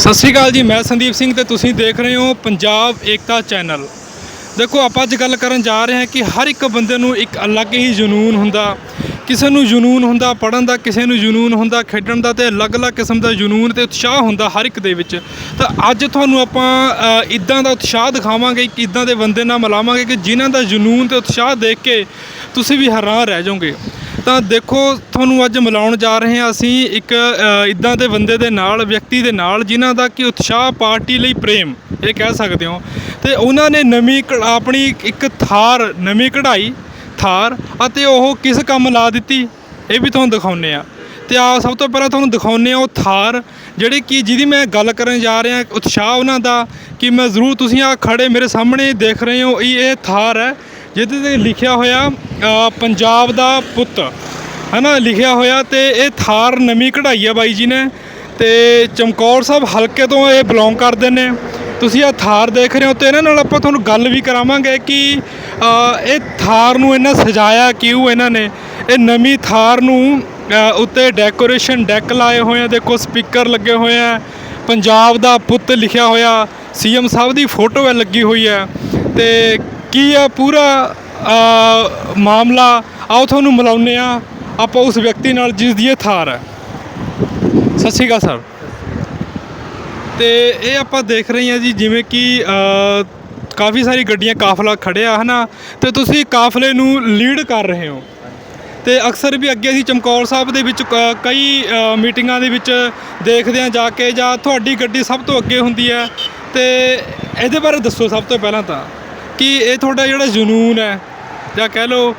ਸਤਿ ਸ਼੍ਰੀ ਅਕਾਲ ਜੀ, ਮੈਂ ਸੰਦੀਪ ਸਿੰਘ ਤੇ ਤੁਸੀਂ ਦੇਖ ਰਹੇ ਹੋ ਪੰਜਾਬ ਏਕਤਾ ਚੈਨਲ। ਦੇਖੋ, ਆਪਾਂ ਅੱਜ ਗੱਲ ਕਰਨ ਜਾ ਰਹੇ ਹਾਂ ਕਿ ਹਰ ਇੱਕ ਬੰਦੇ ਨੂੰ ਇੱਕ ਅਲੱਗ ਹੀ ਜਨੂਨ ਹੁੰਦਾ। ਕਿਸੇ ਨੂੰ ਜਨੂਨ ਹੁੰਦਾ ਪੜਨ ਦਾ, ਕਿਸੇ ਨੂੰ ਜਨੂਨ ਹੁੰਦਾ ਖੇਡਣ ਦਾ ਤੇ ਅਲੱਗ-ਅਲੱਗ ਕਿਸਮ ਦਾ ਜਨੂਨ ਤੇ ਉਤਸ਼ਾਹ ਹੁੰਦਾ ਹਰ ਇੱਕ ਦੇ ਵਿੱਚ। ਤਾਂ ਅੱਜ ਤੁਹਾਨੂੰ ਆਪਾਂ ਇਦਾਂ ਦਾ ਉਤਸ਼ਾਹ ਦਿਖਾਵਾਂਗੇ ਕਿ ਇਦਾਂ ਦੇ ਬੰਦੇ ਨਾਲ ਮਿਲਾਵਾਂਗੇ ਕਿ ਜਿਨ੍ਹਾਂ ਦਾ ਜਨੂਨ ਤੇ ਉਤਸ਼ਾਹ ਦੇਖ ਕੇ ਤੁਸੀਂ ਵੀ ਹੈਰਾਨ ਰਹਿ ਜਾਓਗੇ। ਤਾਂ ਦੇਖੋ, ਤੁਹਾਨੂੰ ਅੱਜ ਮਿਲਾਉਣ ਜਾ ਰਹੇ ਹਾਂ ਅਸੀਂ ਇੱਕ ਇਦਾਂ ਦੇ ਬੰਦੇ ਦੇ ਨਾਲ, ਵਿਅਕਤੀ ਦੇ ਨਾਲ, ਜਿਨ੍ਹਾਂ ਦਾ ਕਿ ਉਤਸ਼ਾਹ ਪਾਰਟੀ ਲਈ ਪ੍ਰੇਮ, ਇਹ ਕਹਿ ਸਕਦੇ ਹੋ। ਤੇ ਉਹਨਾਂ ਨੇ ਨਵੀਂ ਕ- ਆਪਣੀ ਇੱਕ ਥਾਰ, ਨਵੀਂ ਕਢਾਈ ਥਾਰ, ਅਤੇ ਉਹ ਕਿਸ ਕੰਮ ਲਾ ਦਿੱਤੀ? ਇਹ ਵੀ ਤੁਹਾਨੂੰ ਦਿਖਾਉਨੇ ਆ ਤੇ ਆ ਸਭ ਤੋਂ ਪਹਿਲਾਂ ਤੁਹਾਨੂੰ ਦਿਖਾਉਨੇ ਆ ਉਹ ਥਾਰ, ਜਿਹੜੀ ਕਿ ਜਿਹਦੀ ਮੈਂ ਗੱਲ ਕਰਨ ਜਾ ਰਿਹਾ, ਉਤਸ਼ਾਹ ਉਹਨਾਂ ਦਾ ਕਿ ਮੈਂ ਜ਼ਰੂਰ ਤੁਸੀਂ ਆ ਖੜੇ ਮੇਰੇ ਸਾਹਮਣੇ ਦੇਖ ਰਹੇ ਹੋ ਇਹ ਥਾਰ ਹੈ। ਜਿਹਦੇ ਤੇ ਲਿਖਿਆ ਹੋਇਆ ਪੰਜਾਬ ਦਾ ਪੁੱਤ, ਹਨਾ, ਲਿਖਿਆ ਹੋਇਆ ਤੇ ਇਹ ਥਾਰ ਨਵੀਂ ਕਢਾਈ ਆ ਬਾਈ ਜੀ ਨੇ ਤੇ ਚਮਕੌਰ ਸਾਹਿਬ ਹਲਕੇ ਤੋਂ ਇਹ ਬਿਲੋਂਗ ਕਰਦੇ ਨੇ। ਤੁਸੀਂ ਆ ਥਾਰ ਦੇਖ ਰਹੇ ਹੋ ਤੇ ਇਹਨਾਂ ਨਾਲ ਆਪਾਂ ਤੁਹਾਨੂੰ ਗੱਲ ਵੀ ਕਰਾਵਾਂਗੇ ਕਿ ਇਹ ਥਾਰ ਨੂੰ ਇਹਨਾਂ ਸਜਾਇਆ ਕਿਉਂ ਇਹਨਾਂ ਨੇ? ਇਹ ਨਵੀਂ ਥਾਰ ਨੂੰ ਉੱਤੇ ਡੈਕੋਰੇਸ਼ਨ ਡੈਕ ਲਾਏ ਹੋਏ ਆ, ਦੇਖੋ ਸਪੀਕਰ ਲੱਗੇ ਹੋਏ ਆ, ਪੰਜਾਬ ਦਾ ਪੁੱਤ ਲਿਖਿਆ ਹੋਇਆ, ਸੀਐਮ ਸਾਹਿਬ ਦੀ ਫੋਟੋ ਹੈ ਲੱਗੀ ਹੋਈ ਹੈ ਤੇ ਕੀ ਆ ਪੂਰਾ ਮਾਮਲਾ? ਆਓ ਤੁਹਾਨੂੰ ਮਿਲਾਉਂਦੇ ਆ ਆਪਾਂ ਉਸ ਵਿਅਕਤੀ ਨਾਲ ਜਿਸ ਦੀ ਇਹ ਥਾਰ ਹੈ। ਸਤਿ ਸ਼੍ਰੀ ਅਕਾਲ, ਸਰ। ਤੇ ਇਹ ਆਪਾਂ ਦੇਖ ਰਹੇ ਹਾਂ ਜੀ, ਜਿਵੇਂ ਕਿ ਕਾਫੀ ਸਾਰੀ ਗੱਡੀਆਂ ਕਾਫਲਾ ਖੜਿਆ ਹਨਾ? ਤੇ ਤੁਸੀਂ ਕਾਫਲੇ ਨੂੰ ਲੀਡ ਕਰ ਰਹੇ ਹੋ। ਤੇ ਅਕਸਰ ਵੀ ਅੱਗੇ ਅਸੀਂ ਚਮਕੌਰ ਸਾਹਿਬ ਦੇ ਵਿੱਚ ਕ- ਕਈ ਮੀਟਿੰਗਾਂ ਦੇ ਵਿੱਚ ਦੇਖਦੇ ਹਾਂ ਜਾ ਕੇ, ਜਾਂ ਤੁਹਾਡੀ ਗੱਡੀ ਸਭ ਤੋਂ ਅੱਗੇ ਹੁੰਦੀ ਹੈ। ਤੇ ਇਹਦੇ ਬਾਰੇ ਦੱਸੋ ਸਭ ਤੋਂ ਪਹਿਲਾਂ ਤਾਂ। ਕਿ ਇਹ ਤੁਹਾਡਾ ਜਿਹੜਾ ਜਨੂਨ ਹੈ ਜਾਂ ਕਹਿ ਲਓ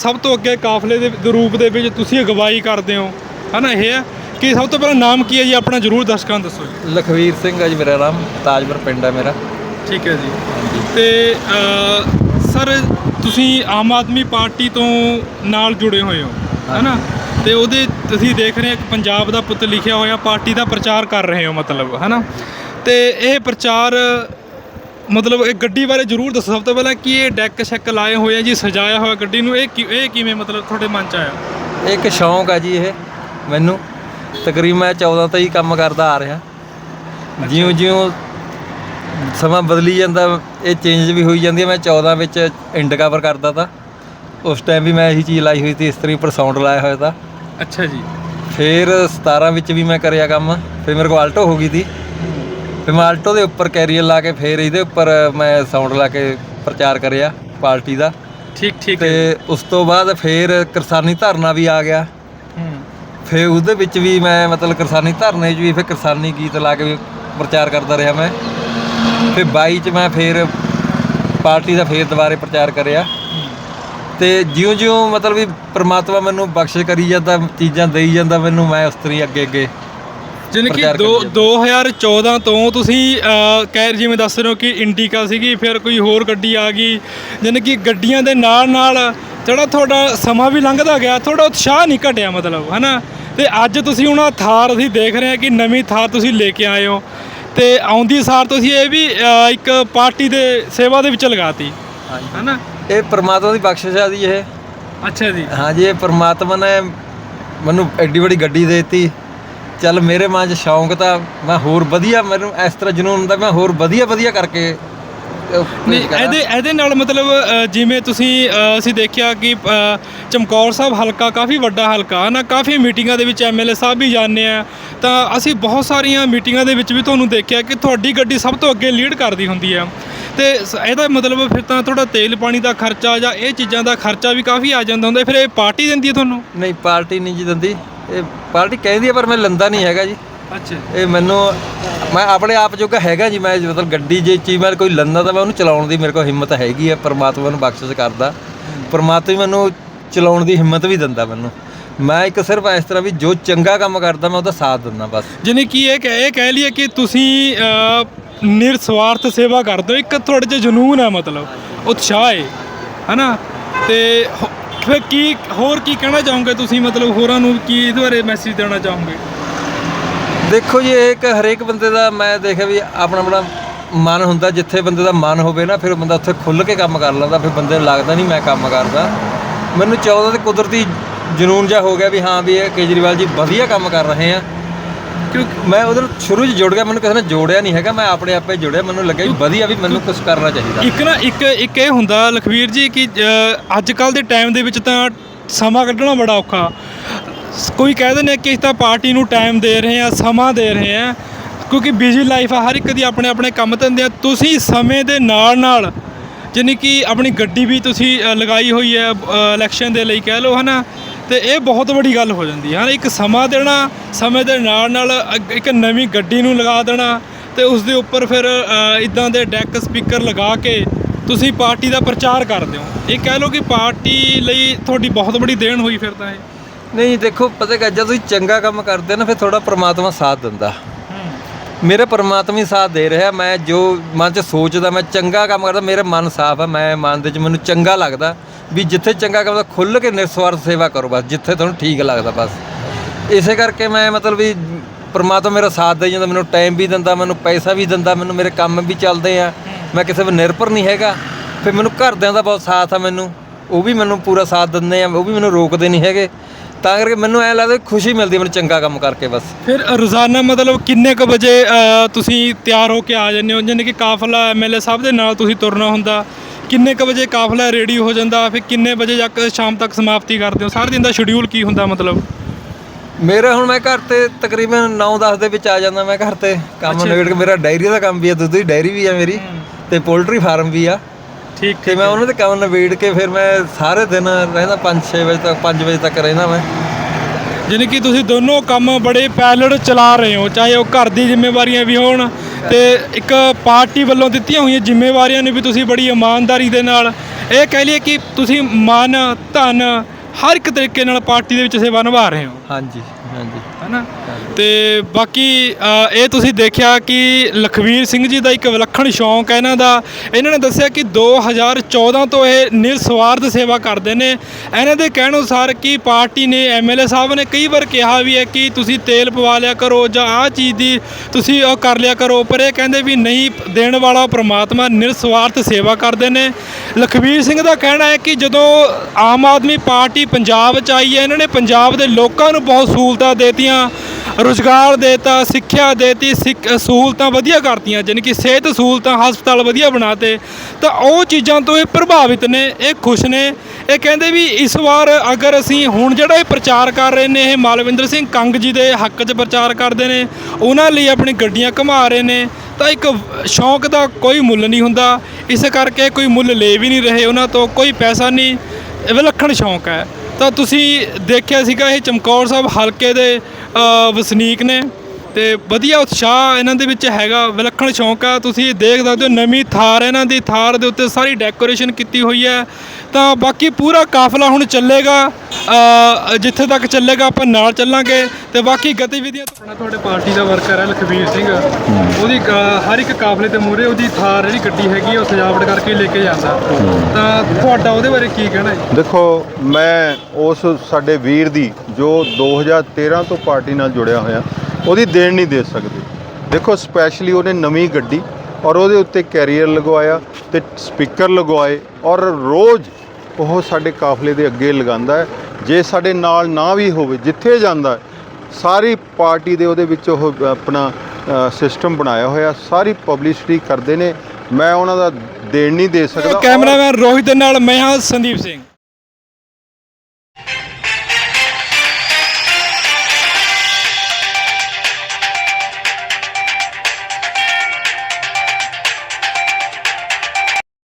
ਸਭ ਤੋਂ ਅੱਗੇ ਕਾਫਲੇ ਦੇ ਰੂਪ ਦੇ ਵਿੱਚ ਤੁਸੀਂ ਅਗਵਾਈ ਕਰਦੇ ਹੋ ਹਨਾ ਇਹ? ਹੈ ਕਿ ਸਭ ਤੋਂ ਪਹਿਲਾਂ ਨਾਮ ਕੀ ਹੈ ਜੀ? ਆਪਣਾ ਜਰੂਰ ਦਰਸ਼ਕਾਂ ਨੂੰ ਦੱਸੋ ਜੀ। ਲਖਵੀਰ ਸਿੰਘ ਹੈ ਜੀ ਮੇਰਾ ਨਾਮ ਤਾਜਪੁਰ ਪਿੰਡ ਹੈ ਮੇਰਾ। ਠੀਕ ਹੈ ਜੀ। ਤੇ ਸਰ ਤੁਸੀਂ ਆਮ ਆਦਮੀ ਪਾਰਟੀ ਤੋਂ ਨਾਲ ਜੁੜੇ ਹੋਏ ਹੋ ਹੈਨਾ? ਤੇ ਉਹਦੇ ਤੁਸੀਂ ਦੇਖ ਰਹੇ ਹੋ ਪੰਜਾਬ ਦਾ ਪੁੱਤ ਲਿਖਿਆ ਹੋਇਆ ਪਾਰਟੀ ਦਾ ਪ੍ਰਚਾਰ ਕਰ ਰਹੇ ਹੋ ਮਤਲਬ ਹੈਨਾ? ਤੇ ਇਹ ਪ੍ਰਚਾਰ ਮਤਲਬ ਇਹ ਗੱਡੀ ਬਾਰੇ ਜਰੂਰ ਦੱਸੋ ਸਭ ਤੋਂ ਪਹਿਲਾਂ ਕਿ ਇਹ ਡੈਕ ਸ਼ੈਕ ਲਾਏ ਹੋਏ ਆ ਜੀ ਸਜਾਇਆ ਹੋਇਆ ਗੱਡੀ ਨੂੰ? ਇਹ ਕਿ- ਇਹ ਕਿਵੇਂ ਮਤਲਬ ਤੁਹਾਡੇ ਮਨ ਚ ਆਇਆ? ਇੱਕ ਸ਼ੌਂਕ ਹੈ ਜੀ ਇਹ ਮੈਨੂੰ। ਤਕਰੀਬਨ ਮੈਂ 14 ਤੋਂ ਹੀ ਕੰਮ ਕਰਦਾ ਆ ਰਿਹਾ। ਜਿਉਂ ਜਿਉਂ ਸਮਾਂ ਬਦਲੀ ਜਾਂਦਾ ਇਹ ਚੇਂਜ ਵੀ ਹੋਈ ਜਾਂਦੀ ਹੈ ਮੈਂ 14 ਵਿੱਚ ਇੰਡ ਕਵਰ ਕਰਦਾ ਤਾ। ਉਸ ਟਾਈਮ ਵੀ ਮੈਂ ਇਹੀ ਚੀਜ਼ ਲਾਈ ਹੋਈ ਸੀ ਇਸ ਤਰ੍ਹਾਂ ਪਰ ਸਾਊਂਡ ਲਾਇਆ ਹੋਇਆ ਤਾ। ਅੱਛਾ ਜੀ। ਫਿਰ 17 ਵਿੱਚ ਵੀ ਮੈਂ ਕਰਿਆ ਕੰਮ। ਫਿਰ ਮੇਰੇ ਕੋਲ ਆਲਟੋ ਹੋ ਗਈ ਸੀ ਫਿਰ ਮੈਂ ਆਲਟੋ ਦੇ ਉੱਪਰ ਕੈਰੀਅਰ ਲਾ ਕੇ ਫਿਰ ਇਹਦੇ ਉੱਪਰ ਮੈਂ ਸਾਊਂਡ ਲਾ ਕੇ ਪ੍ਰਚਾਰ ਕਰਿਆ ਪਾਰਟੀ ਦਾ। ਠੀਕ ਠੀਕ ਤੇ ਉਸ ਤੋਂ ਬਾਅਦ ਫਿਰ ਕਿਰਸਾਨੀ ਧਰਨਾ ਵੀ ਆ ਗਿਆ। ਹੂੰ। ਫਿਰ ਉਹਦੇ ਵਿੱਚ ਵੀ ਮੈਂ ਮਤਲਬ ਕਿਰਸਾਨੀ ਧਰਨੇ 'ਚ ਵੀ ਫਿਰ ਕਿਰਸਾਨੀ ਗੀਤ ਲਾ ਕੇ ਵੀ ਪ੍ਰਚਾਰ ਕਰਦਾ ਰਿਹਾ ਮੈਂ। ਫਿਰ 22 'ਚ ਮੈਂ ਫਿਰ ਪਾਰਟੀ ਦਾ ਫੇਰ ਦੁਬਾਰੇ ਪ੍ਰਚਾਰ ਕਰਿਆ। ਤੇ ਜਿਉਂ-ਜਿਉਂ ਮਤਲਬ ਵੀ ਪ੍ਰਮਾਤਮਾ ਮੈਨੂੰ ਬਖਸ਼ਿਸ਼ ਕਰੀ ਜਾਂਦਾ ਚੀਜ਼ਾਂ ਦੇਈ ਜਾਂਦਾ ਮੈਨੂੰ ਮੈਂ ਉਸ ਤਰੀ ਅੱਗੇ ਅੱਗੇ ਜਿਵੇਂ ਕਿ ਪ੍ਰਚਾਰ ਦੋ- ਕਰੀ 2014 ਤੋਂ ਤੁਸੀਂ ਅਹ, ਕਹਿ ਜਿਵੇਂ ਦੱਸ ਰਹੇ ਹੋ ਕਿ ਇੰਡੀਕਾ ਸੀਗੀ ਫਿਰ ਕੋਈ ਹੋਰ ਗੱਡੀ ਆ ਗਈ ਜਿਵੇਂ ਕਿ ਗੱਡੀਆਂ ਦੇ ਨਾਲ ਨਾਲ ਜਿਹੜਾ ਤੁਹਾਡਾ ਸਮਾਂ ਵੀ ਲੰਘਦਾ ਗਿਆ ਤੁਹਾਡਾ ਉਤਸ਼ਾਹ ਨਹੀਂ ਘਟਿਆ ਮਤਲਬ ਹਨਾ? ਤੇ ਅੱਜ ਤੁਸੀਂ ਹੁਣ ਆਹ ਥਾਰ ਅਸੀਂ ਦੇਖ ਰਹੇ ਹਾਂ ਕਿ ਨਵੀਂ ਥਾਰ ਤੁਸੀਂ ਲੈ ਕੇ ਆਏ ਹੋ। ਤੇ ਆਉਂਦੀ ਸਾਰ ਤੁਸੀਂ ਇਹ ਵੀ ਅਹ, ਇੱਕ ਪਾਰਟੀ ਦੇ ਸੇਵਾ ਦੇ ਵਿੱਚ ਲਗਾਤੀ ਹਨਾ? ਇਹ ਪ੍ਰਮਾਤਮਾ ਦੀ ਬਖਸ਼ਿਸ਼ ਆ ਜੀ ਇਹ। ਅੱਛਾ ਜੀ। ਹਾਂਜੀ ਇਹ ਪ੍ਰਮਾਤਮਾ ਨੇ ਮੈਨੂੰ ਐਡੀ ਵੱਡੀ ਗੱਡੀ ਦੇ ਦਿੱਤੀ। ਚੱਲ ਮੇਰੇ ਮਨ 'ਚ ਸ਼ੌਂਕ ਤਾਂ ਮੈਂ ਹੋਰ ਵਧੀਆ ਮੈਨੂੰ ਇਸ ਤਰ੍ਹਾਂ ਜਨੂਨ ਹੁੰਦਾ ਮੈਂ ਹੋਰ ਵਧੀਆ ਵਧੀਆ ਕਰਕੇ ਨਹੀਂ। ਇਹਦੇ ਇਹਦੇ ਨਾਲ ਮਤਲਬ ਜਿਵੇਂ ਤੁਸੀਂ ਅਸੀਂ ਦੇਖਿਆ ਕਿ ਚਮਕੌਰ ਸਾਹਿਬ ਹਲਕਾ ਕਾਫੀ ਵੱਡਾ ਹਲਕਾ ਹੈ ਨਾ? ਕਾਫੀ ਮੀਟਿੰਗਾਂ ਦੇ ਵਿੱਚ ਐਮਐਲਏ ਸਾਹਿਬ ਵੀ ਜਾਂਦੇ ਆ। ਤਾਂ ਅਸੀਂ ਬਹੁਤ ਸਾਰੀਆਂ ਮੀਟਿੰਗਾਂ ਦੇ ਵਿੱਚ ਵੀ ਤੁਹਾਨੂੰ ਦੇਖਿਆ ਕਿ ਤੁਹਾਡੀ ਗੱਡੀ ਸਭ ਤੋਂ ਅੱਗੇ ਲੀਡ ਕਰਦੀ ਹੁੰਦੀ ਆ। ਤੇ ਇਹਦਾ ਮਤਲਬ ਫਿਰ ਤਾਂ ਤੁਹਾਡਾ ਤੇਲ ਪਾਣੀ ਦਾ ਖਰਚਾ ਜਾਂ ਇਹ ਚੀਜ਼ਾਂ ਦਾ ਖਰਚਾ ਵੀ ਕਾਫੀ ਆ ਜਾਂਦਾ ਹੁੰਦਾ। ਫਿਰ ਇਹ ਪਾਰਟੀ ਦਿੰਦੀ ਹੈ ਤੁਹਾਨੂੰ? ਨਹੀਂ ਪਾਰਟੀ ਨਹੀਂ ਜੀ ਦਿੰਦੀ। ਇਹ ਪਾਰਟੀ ਕਹਿੰਦੀ ਹੈ ਪਰ ਮੈਂ ਲੰਦਾ ਨਹੀਂ ਹੈਗਾ ਜੀ। ਅੱਛਾ। ਇਹ ਮੈਨੂੰ ਮੈਂ ਆਪਣੇ ਆਪ ਜੋਗਾ ਹੈਗਾ ਜੀ ਮੈਂ ਮਤਲਬ ਗੱਡੀ ਜੇ ਚੀਜ਼ ਮੈਂ ਕੋਈ ਲੰਦਾ ਤਾਂ ਮੈਂ ਉਹਨੂੰ ਚਲਾਉਣ ਦੀ ਮੇਰੇ ਕੋਲ ਹਿੰਮਤ ਹੈਗੀ ਹੈ ਪਰਮਾਤਮਾ ਨੂੰ ਬਖਸ਼ਿਸ਼ ਕਰਦਾ। ਪਰਮਾਤਮਾ ਮੈਨੂੰ ਚਲਾਉਣ ਦੀ ਹਿੰਮਤ ਵੀ ਦਿੰਦਾ ਮੈਨੂੰ। ਮੈਂ ਇੱਕ ਸਿਰਫ ਇਸ ਤਰ੍ਹਾਂ ਵੀ ਜੋ ਚੰਗਾ ਕੰਮ ਕਰਦਾ ਮੈਂ ਉਹਦਾ ਸਾਥ ਦਿੰਦਾ ਬਸ। ਜਿਵੇਂ ਕਿ ਇਹ ਕਹਿ ਇਹ ਕਹਿ ਲਈਏ ਕਿ ਤੁਸੀਂ ਨਿਰਸਵਾਰਥ ਸੇਵਾ ਕਰਦੇ ਹੋ ਇੱਕ ਤੁਹਾਡੇ 'ਚ ਜਨੂਨ ਹੈ ਮਤਲਬ ਉਤਸ਼ਾਹ ਹੈ ਹਨਾ? ਤੇ ਫਿਰ ਕੀ, ਹੋਰ ਕੀ ਕਹਿਣਾ ਚਾਹੋਗੇ ਤੁਸੀਂ? ਮਤਲਬ ਹੋਰਾਂ ਨੂੰ ਕੀ ਇਹਦੇ ਬਾਰੇ ਮੈਸੇਜ ਦੇਣਾ ਚਾਹੋਗੇ? ਦੇਖੋ ਜੀ, ਇਹ ਇੱਕ ਹਰੇਕ ਬੰਦੇ ਦਾ ਮੈਂ ਦੇਖਿਆ ਵੀ ਆਪਣਾ ਆਪਣਾ ਮਨ ਹੁੰਦਾ, ਜਿੱਥੇ ਬੰਦੇ ਦਾ ਮਨ ਹੋਵੇ ਨਾ, ਫਿਰ ਬੰਦਾ ਉੱਥੇ ਖੁੱਲ ਕੇ ਕੰਮ ਕਰ ਲੈਂਦਾ, ਫਿਰ ਬੰਦੇ ਨੂੰ ਲੱਗਦਾ ਨਹੀਂ ਮੈਂ ਕੰਮ ਕਰਦਾ। ਮੈਨੂੰ 14 ਤੇ ਕੁਦਰਤੀ ਜਨੂਨ ਜਿਹਾ ਹੋ ਗਿਆ ਵੀ ਹਾਂ ਵੀ ਇਹ ਕੇਜਰੀਵਾਲ ਜੀ ਵਧੀਆ ਕੰਮ ਕਰ ਰਹੇ ਆ। ਕਿਉਂਕਿ ਮੈਂ ਉਧਰ ਸ਼ੁਰੂ 'ਚ ਜੁੜ ਗਿਆ ਮੈਨੂੰ ਕਿਸੇ ਨੇ ਜੋੜਿਆ ਨਹੀਂ ਹੈਗਾ ਮੈਂ ਆਪਣੇ ਆਪੇ ਜੁੜਿਆ ਮੈਨੂੰ ਲੱਗਿਆ ਵੀ ਵਧੀਆ ਵੀ ਮੈਨੂੰ ਕੁਝ ਕਰਨਾ ਚਾਹੀਦਾ। ਇੱਕ ਨਾ ਇੱਕ ਇੱਕ ਇਹ ਹੁੰਦਾ ਲਖਵੀਰ ਜੀ ਕਿ ਅੱਜ ਕੱਲ ਦੇ ਟਾਈਮ ਦੇ ਵਿੱਚ ਤਾਂ ਸਮਾਂ ਕੱਢਣਾ ਬੜਾ ਔਖਾ। ਕੋਈ ਕਹਿ ਦਿੰਦੇ ਆ ਕਿ ਤਾਂ ਪਾਰਟੀ ਨੂੰ ਟਾਈਮ ਦੇ ਰਹੇ ਆ ਸਮਾਂ ਦੇ ਰਹੇ ਆ ਕਿਉਂਕਿ ਬਿਜ਼ੀ ਲਾਈਫ ਆ ਹਰ ਇੱਕ ਦੀ ਆਪਣੇ ਆਪਣੇ ਕੰਮ ਧੰਦੇ ਆ। ਤੁਸੀਂ ਸਮੇਂ ਦੇ ਨਾਲ ਨਾਲ ਜਾਣੀ ਕਿ ਆਪਣੀ ਗੱਡੀ ਵੀ ਤੁਸੀਂ ਲਗਾਈ ਹੋਈ ਹੈ ਇਲੈਕਸ਼ਨ ਦੇ ਲਈ ਕਹਿ ਲਓ ਹਨਾ? ਤੇ ਇਹ ਬਹੁਤ ਵੱਡੀ ਗੱਲ ਹੋ ਜਾਂਦੀ ਹੈ। ਹਨਾ ਇੱਕ ਸਮਾਂ ਦੇਣਾ ਸਮੇਂ ਦੇ ਨਾਲ ਨਾਲ ਇੱਕ ਨਵੀਂ ਗੱਡੀ ਨੂੰ ਲਗਾ ਦੇਣਾ ਤੇ ਉਸ ਦੇ ਉੱਪਰ ਫਿਰ ਇਦਾਂ ਦੇ ਡੈਕ ਸਪੀਕਰ ਲਗਾ ਕੇ ਤੁਸੀਂ ਪਾਰਟੀ ਦਾ ਪ੍ਰਚਾਰ ਕਰਦੇ ਹੋ। ਇਹ ਕਹਿ ਲਓ ਕਿ ਪਾਰਟੀ ਲਈ ਤੁਹਾਡੀ ਬਹੁਤ ਵੱਡੀ ਦੇਣ ਹੋਈ ਫਿਰ ਤਾਂ ਇਹ। ਨਹੀਂ ਦੇਖੋ ਪਤਾ ਕਿ ਜਦ ਤੁਸੀਂ ਚੰਗਾ ਕੰਮ ਕਰਦੇ ਹੋ ਨਾ ਫਿਰ ਥੋੜਾ ਪ੍ਰਮਾਤਮਾ ਸਾਥ ਦਿੰਦਾ। ਮੇਰੇ ਪਰਮਾਤਮਾ ਹੀ ਸਾਥ ਦੇ ਰਿਹਾ ਮੈਂ ਜੋ ਮਨ 'ਚ ਸੋਚਦਾ ਮੈਂ ਚੰਗਾ ਕੰਮ ਕਰਦਾ ਮੇਰੇ ਮਨ ਸਾਫ਼ ਹੈ ਮੈਂ ਮਨ ਦੇ 'ਚ ਮੈਨੂੰ ਚੰਗਾ ਲੱਗਦਾ। ਵੀ ਜਿੱਥੇ ਚੰਗਾ ਕੰਮ ਦਾ ਖੁੱਲ੍ਹ ਕੇ ਨਿਰਸਵਾਰਥ ਸੇਵਾ ਕਰੋ ਬਸ, ਜਿੱਥੇ ਤੁਹਾਨੂੰ ਠੀਕ ਲੱਗਦਾ ਬਸ। ਇਸੇ ਕਰਕੇ ਮੈਂ ਮਤਲਬ ਵੀ ਪਰਮਾਤਮਾ ਮੇਰਾ ਸਾਥ ਦੇ ਜਾਂਦਾ, ਮੈਨੂੰ ਟਾਈਮ ਵੀ ਦਿੰਦਾ, ਮੈਨੂੰ ਪੈਸਾ ਵੀ ਦਿੰਦਾ, ਮੈਨੂੰ ਮੇਰੇ ਕੰਮ ਵੀ ਚੱਲਦੇ ਆ। ਮੈਂ ਕਿਸੇ 'ਤੇ ਨਿਰਭਰ ਨਹੀਂ ਹੈਗਾ, ਫਿਰ ਮੈਨੂੰ ਘਰਦਿਆਂ ਦਾ ਬਹੁਤ ਸਾਥ ਆ ਮੈਨੂੰ। ਉਹ ਵੀ ਮੈਨੂੰ ਪੂਰਾ ਸਾਥ ਦਿੰਦੇ ਆ, ਉਹ ਵੀ ਮੈਨੂੰ ਰੋਕਦੇ ਨਹੀਂ ਹੈਗੇ। ਤਾਂ ਕਰਕੇ ਮੈਨੂੰ ਐ ਲੱਗਦਾ ਖੁਸ਼ੀ ਮਿਲਦੀ ਮੈਨੂੰ ਚੰਗਾ ਕੰਮ ਕਰਕੇ ਬਸ। ਫਿਰ ਰੋਜ਼ਾਨਾ ਮਤਲਬ ਕਿੰਨੇ ਕ ਵਜੇ ਤੁਸੀਂ ਤਿਆਰ ਹੋ ਕੇ ਆ ਜਾਂਦੇ ਹੋ? ਜਾਣੀ ਕਿ ਕਾਫਲਾ ਐਮਐਲਏ ਸਾਹਿਬ ਦੇ ਨਾਲ ਤੁਸੀਂ ਤੁਰਨਾ ਹੁੰਦਾ ਕਿੰਨੇ ਕ ਵਜੇ ਕਾਫਲਾ ਰੈਡੀ ਹੋ ਜਾਂਦਾ ਫਿਰ ਕਿੰਨੇ ਵਜੇ ਤੱਕ ਸ਼ਾਮ ਤੱਕ ਸਮਾਪਤੀ ਕਰਦੇ ਹੋ? ਸਾਰੇ ਦਿਨ ਦਾ ਸ਼ਡਿਊਲ ਕੀ ਹੁੰਦਾ ਮਤਲਬ? ਮੇਰਾ ਹੁਣ ਮੈਂ ਘਰ ਤੇ ਤਕਰੀਬਨ 9-10 ਦੇ ਵਿੱਚ ਆ ਜਾਂਦਾ ਮੈਂ ਘਰ ਤੇ। ਕੰਮ ਨਿਬੜ ਕੇ ਮੇਰਾ ਡਾਇਰੀ ਦਾ ਕੰਮ ਵੀ ਆ ਦੁੱਧ ਦੀ ਡਾਇਰੀ ਵੀ ਆ ਮੇਰੀ ਤੇ ਪੋਲਟਰੀ ਫਾਰਮ ਵੀ ਆ। ਠੀਕ ਤੇ ਮੈਂ ਉਹਨਾਂ ਦੇ ਕੰਮ ਨਿਬੇੜ ਕੇ ਫਿਰ ਮੈਂ ਸਾਰੇ ਦਿਨ ਰਹਿੰਦਾ 5-6 ਵਜੇ ਤੱਕ 5 ਵਜੇ ਤੱਕ ਰਹਿੰਦਾ ਮੈਂ। ਜਾਣੀ ਕਿ ਤੁਸੀਂ ਦੋਨੋਂ ਕੰਮ ਬੜੇ ਪੈਲੜ ਚਲਾ ਰਹੇ ਹੋ ਚਾਹੇ ਉਹ ਘਰ ਦੀ ਜ਼ਿੰਮੇਵਾਰੀਆਂ ਵੀ ਹੋਣ ਤੇ ਇੱਕ ਪਾਰਟੀ ਵੱਲੋਂ ਦਿੱਤੀਆਂ ਹੋਈਆਂ ਜ਼ਿੰਮੇਵਾਰੀਆਂ ਨੂੰ ਵੀ ਤੁਸੀਂ ਬੜੀ ਇਮਾਨਦਾਰੀ ਦੇ ਨਾਲ ਇਹ ਕਹਿ ਲਈਏ ਕਿ ਤੁਸੀਂ ਮਨ ਧਨ ਹਰ ਇੱਕ ਤਰੀਕੇ ਨਾਲ ਪਾਰਟੀ ਦੇ ਵਿੱਚ ਸੇਵਾ ਨਿਭਾ ਰਹੇ ਹੋ। ਹਾਂਜੀ ਹਾਂਜੀ। ਹੈਨਾ? ਤੇ ਬਾਕੀ ਅ, ਇਹ ਤੁਸੀਂ ਦੇਖਿਆ ਕਿ ਲਖਵੀਰ ਸਿੰਘ ਜੀ ਦਾ ਇੱਕ ਵਿਲੱਖਣ ਸ਼ੌਂਕ ਹੈ ਇਹਨਾਂ ਦਾ। ਇਹਨਾਂ ਨੇ ਦੱਸਿਆ ਕਿ 2014 ਤੋਂ ਇਹ ਨਿਰਸਵਾਰਥ ਸੇਵਾ ਕਰਦੇ ਨੇ। ਇਹਨਾਂ ਦੇ ਕਹਿਣ ਅਨੁਸਾਰ ਕਿ ਪਾਰਟੀ ਨੇ ਐਮਐਲਏ ਸਾਹਿਬ ਨੇ ਕਈ ਵਾਰ ਕਿਹਾ ਵੀ ਹੈ ਕਿ ਤੁਸੀਂ ਤੇਲ ਪਵਾ ਲਿਆ ਕਰੋ ਜਾਂ ਆਹ ਚੀਜ਼ ਦੀ ਤੁਸੀਂ ਉਹ ਕਰ ਲਿਆ ਕਰੋ ਪਰ ਇਹ ਕਹਿੰਦੇ ਵੀ ਨਹੀਂ ਦੇਣ ਵਾਲਾ ਪ੍ਰਮਾਤਮਾ ਨਿਰਸਵਾਰਥ ਸੇਵਾ ਕਰਦੇ ਨੇ। ਲਖਵੀਰ ਸਿੰਘ ਦਾ ਕਹਿਣਾ ਹੈ ਕਿ ਜਦੋਂ ਆਮ ਆਦਮੀ ਪਾਰਟੀ ਪੰਜਾਬ 'ਚ ਆਈ ਹੈ ਇਹਨਾਂ ਨੇ ਪੰਜਾਬ ਦੇ ਲੋਕਾਂ ਨੂੰ ਬਹੁਤ ਸਹੂਲਤਾਂ ਦੇਤੀਆਂ। ਰੁਜ਼ਗਾਰ ਦੇਤਾ ਸਿੱਖਿਆ ਦੇਤੀ ਸਿੱਖ ਸਹੂਲਤਾਂ ਵਧੀਆ ਕਰਤੀਆਂ, ਜਾਣੀ ਕਿ ਸਿਹਤ ਸਹੂਲਤਾਂ ਹਸਪਤਾਲ ਵਧੀਆ ਬਣਾਤੇ। ਤਾਂ ਉਹ ਚੀਜ਼ਾਂ ਤੋਂ ਇਹ ਪ੍ਰਭਾਵਿਤ ਨੇ, ਇਹ ਖੁਸ਼ ਨੇ। ਇਹ ਕਹਿੰਦੇ ਵੀ ਇਸ ਵਾਰ ਅਗਰ ਅਸੀਂ ਹੁਣ ਜਿਹੜਾ ਇਹ ਪ੍ਰਚਾਰ ਕਰ ਰਹੇ ਨੇ, ਇਹ ਮਾਲਵਿੰਦਰ ਸਿੰਘ ਕੰਗ ਜੀ ਦੇ ਹੱਕ 'ਚ ਪ੍ਰਚਾਰ ਕਰਦੇ ਨੇ, ਉਹਨਾਂ ਲਈ ਆਪਣੀ ਗੱਡੀਆਂ ਘੁਮਾ ਰਹੇ ਨੇ, ਤਾਂ ਇੱਕ ਸ਼ੌਂਕ ਦਾ ਕੋਈ ਮੁੱਲ ਨਹੀਂ ਹੁੰਦਾ। ਇਸ ਕਰਕੇ ਕੋਈ ਮੁੱਲ ਲੈ ਵੀ ਨਹੀਂ ਰਹੇ ਉਹਨਾਂ ਤੋਂ, ਕੋਈ ਪੈਸਾ ਨਹੀਂ। ਵਿਲੱਖਣ ਸ਼ੌਂਕ ਹੈ। ਤਾਂ ਤੁਸੀਂ ਦੇਖਿਆ ਸੀਗਾ ਇਹ ਚਮਕੌਰ ਸਾਹਿਬ ਹਲਕੇ ਦੇ ਵਸਨੀਕ ਨੇ। ਤੇ ਵਧੀਆ ਉਤਸ਼ਾਹ ਇਹਨਾਂ ਦੇ ਵਿੱਚ ਹੈਗਾ ਵਿਲੱਖਣ ਸ਼ੌਂਕ ਆ। ਤੁਸੀਂ ਦੇਖ ਸਕਦੇ ਹੋ ਨਵੀਂ ਥਾਰ ਇਹਨਾਂ ਦੀ। ਥਾਰ ਦੇ ਉੱਤੇ ਸਾਰੀ ਡੈਕੋਰੇਸ਼ਨ ਕੀਤੀ ਹੋਈ ਹੈ। ਤਾਂ ਬਾਕੀ ਪੂਰਾ ਕਾਫਲਾ ਹੁਣ ਚੱਲੇਗਾ। ਜਿੱਥੇ ਤੱਕ ਚੱਲੇਗਾ ਆਪਾਂ ਨਾਲ ਚੱਲਾਂਗੇ। ਤੇ ਬਾਕੀ ਗਤੀਵਿਧੀਆਂ ਤੋਂ ਤੁਹਾਡੇ ਪਾਰਟੀ ਦਾ ਵਰਕਰ ਹੈ ਲਖਵੀਰ ਸਿੰਘ। ਉਹਦੀ ਅ, ਹਰ ਇੱਕ ਕਾਫਲੇ ਤੇ ਮੂਰੇ ਉਹਦੀ ਥਾਰ ਜਿਹੜੀ ਗੱਡੀ ਹੈਗੀ ਉਹ ਸਜਾਵਟ ਕਰਕੇ ਲੈ ਕੇ ਜਾਂਦਾ। ਤਾਂ ਤੁਹਾਡਾ ਉਹਦੇ ਬਾਰੇ ਕੀ ਕਹਿਣਾ ਹੈ ਦੇਖੋ ਮੈਂ ਉਸ ਸਾਡੇ ਵੀਰ ਦੀ ਜੋ 2013 ਤੋਂ ਪਾਰਟੀ ਨਾਲ ਜੁੜਿਆ ਹੋਇਆ ਉਹਦੀ ਦੇਣ ਨਹੀਂ ਦੇ ਸਕਦੇ। ਦੇਖੋ ਸਪੈਸ਼ਲੀ ਉਹਨੇ ਨਵੀਂ ਗੱਡੀ ਔਰ ਉਹਦੇ ਉੱਤੇ ਕੈਰੀਅਰ ਲਗਵਾਇਆ ਤੇ ਸਪੀਕਰ ਲਗਵਾਏ ਔਰ ਰੋਜ਼ ਉਹ ਸਾਡੇ ਕਾਫਲੇ ਦੇ ਅੱਗੇ ਲਗਾਉਂਦਾ ਹੈ। ਜੇ ਸਾਡੇ ਨਾਲ ਨਾ ਵੀ ਹੋਵੇ ਜਿੱਥੇ ਜਾਂਦਾ ਹੈ, ਸਾਰੀ ਪਾਰਟੀ ਦੇ ਉਹਦੇ ਵਿੱਚ ਉਹ ਆਪਣਾ ਸਿਸਟਮ ਬਣਾਇਆ ਹੋਇਆ ਸਾਰੀ ਪਬਲਿਸਿਟੀ ਕਰਦੇ ਨੇ। ਮੈਂ ਉਹਨਾਂ ਦਾ ਦੇਣ ਨਹੀਂ ਦੇ ਸਕਦਾ ਕੈਮਰਾਮੈਨ ਰੋਹਿਤ ਦੇ ਨਾਲ ਮੈਂ ਹਾਂ ਸੰਦੀਪ ਸਿੰਘ।